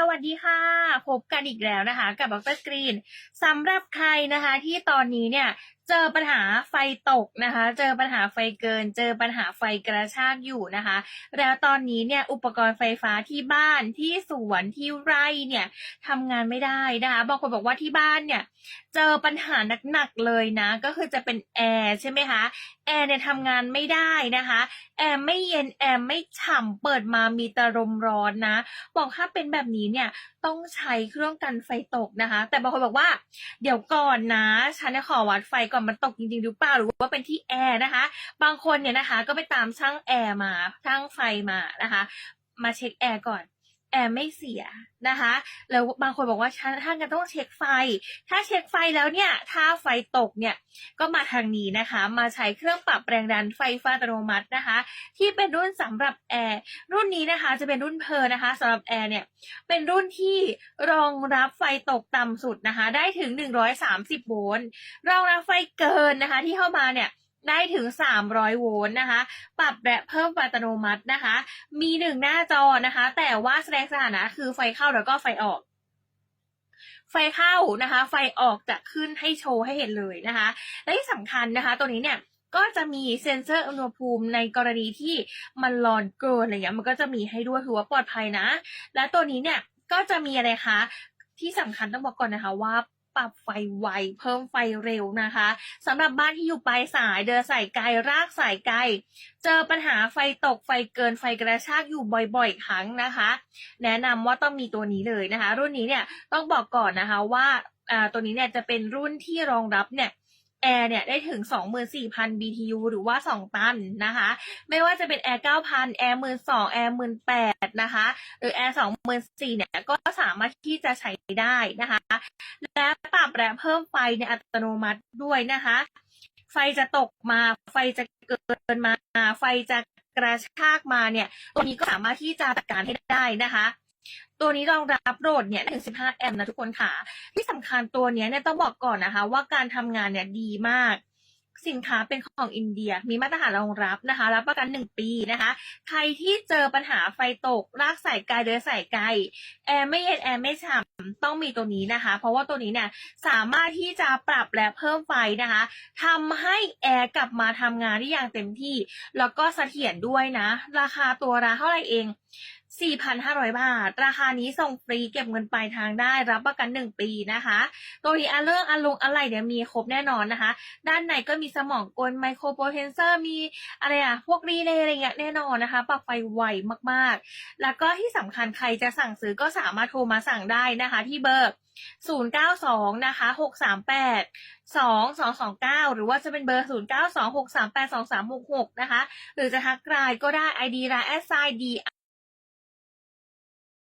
สวัสดีค่ะ พบกันอีกแล้วนะคะ กับดรกรีนสำหรับใครนะคะ ที่ตอนนี้เนี่ยเจอปัญหาไฟตกนะคะ เจอปัญหาไฟเกิน เจอปัญหาไฟกระชากอยู่นะคะ แล้วตอนนี้เนี่ยอุปกรณ์ไฟฟ้าที่บ้านที่สวนที่ไร่เนี่ยทำงานไม่ได้นะคะบางคนบอกว่าที่บ้านเนี่ยเจอปัญหาหนักๆเลยนะ ก็คือจะเป็นแอร์ใช่ไหมคะแอร์เนี่ยทำงานไม่ได้นะคะแอร์ไม่เย็นแอร์ไม่ฉ่ำเปิดมามีต่ลมร้อนนะ บอกถ้าเป็นแบบนี้เนี่ยต้องใช้เครื่องกันไฟตกนะคะ แต่บางคนบอกว่า เดี๋ยวก่อนนะ ฉันจะขอวัดไฟก่อนมันตกจริงๆหรือเปล่าหรือว่าเป็นที่แอร์นะคะ บางคนเนี่ยนะคะก็ไปตามช่างแอร์มาช่างไฟมานะคะ มาเช็คแอร์ก่อน แอร์ไม่เสียนะคะ แล้วบางคนบอกว่าฉันถ้างั้นต้องเช็คไฟ ถ้าเช็คไฟแล้วเนี่ย ถ้าไฟตกเนี่ย ก็มาทางนี้นะคะ มาใช้เครื่องปรับแรงดันไฟฟ้าอัตโนมัตินะคะ ที่เป็นรุ่นสำหรับแอร์รุ่นนี้นะคะจะเป็นรุ่นเพอนะคะสำหรับแอร์เนี่ย เป็นรุ่นที่รองรับไฟตกต่ำสุดนะคะ ได้ถึง 130 โวลต์ รองรับไฟเกินนะคะ ที่เข้ามาเนี่ย ได้ถึง 300 โวลต์นะคะ ปรับและเพิ่มอัตโนมัตินะคะ มีหนึ่งหน้าจอนะคะ แต่ว่าแสดงสถานะคือไฟเข้าแล้วก็ไฟออกไฟเข้านะคะ ไฟออกจะขึ้นให้โชว์ให้เห็นเลยนะคะ และที่สำคัญนะคะ ตัวนี้เนี่ยก็จะมีเซ็นเซอร์อุณหภูมิในกรณีที่มันร้อนเกินอะไรเงี้ยมันก็จะมีให้ด้วยถือว่าปลอดภัยนะ และตัวนี้เนี่ยก็จะมีอะไรคะ ที่สำคัญต้องบอกก่อนนะคะว่า ปรับไฟไว เพิ่มไฟเร็วนะคะสำหรับบ้านที่อยู่ปลายสายเดินสายไกลรากสายไกล เจอปัญหาไฟตกไฟเกินไฟกระชากอยู่บ่อย ๆ ครั้งนะคะ แนะนำว่าต้องมีตัวนี้เลยนะคะ รุ่นนี้เนี่ยต้องบอกก่อนนะคะว่าอ่าตัวนี้เนี่ยจะเป็นรุ่นที่รองรับเนี่ย แอร์เนี่ยได้ถึง 24,000 BTU หรือว่า 2 ตันนะคะ ไม่ว่าจะเป็นแอร์9,000 แอร์12,000 แอร์18,000 นะคะ หรือแอร์24,000 เนี่ย ก็สามารถที่จะใช้ได้นะคะ และปรับและเพิ่มไฟในอัตโนมัติด้วยนะคะ ไฟจะตกมา ไฟจะเกินมา ไฟจะกระชากมาเนี่ย ตัวนี้ก็สามารถที่จะจัดการให้ได้นะคะ ตัวนี้รองรับโหลดเนี่ยถึง 15 แอมป์นะทุกคนค่ะ ที่สำคัญตัวนี้เนี่ยต้องบอกก่อนนะคะ ว่าการทำงานเนี่ยดีมาก สินค้าเป็นของอินเดีย มีมาตรฐานรองรับนะคะ รับประกัน 1 ปีนะคะ ใครที่เจอปัญหาไฟตก รากสายไกลเดินสายไกลแอร์ไม่เย็นแอร์ไม่ฉ่ำต้องมีตัวนี้นะคะ เพราะว่าตัวนี้เนี่ยสามารถที่จะปรับและเพิ่มไฟนะคะทำให้แอร์กลับมาทำงานได้อย่างเต็มที่ แล้วก็เสถียรด้วยนะ ราคาตัวละเท่าไหร่เอง4,500 บาท ราคานี้ส่งฟรีเก็บเงินปลายทางได้รับประกัน 1 ปีนะคะ ตัวนี้อเรื่องอันลงอะไรเดี๋ยวมีครบแน่นอนนะคะ ด้านในก็มีสมองกลไมโครโปรเทนเซอร์มีอะไรอะพวกรีเลย์อะไรเงี้ยแน่นอนนะคะ ปรับไฟไวมากๆ แล้วก็ที่สำคัญใครจะสั่งซื้อก็สามารถโทรมาสั่งได้นะคะ ที่เบอร์ 092 นะคะ 638 2229 หรือว่าจะเป็นเบอร์ 0926382366 นะคะ หรือจะทักไลน์ก็ได้ ID ไลน์แอดไซน์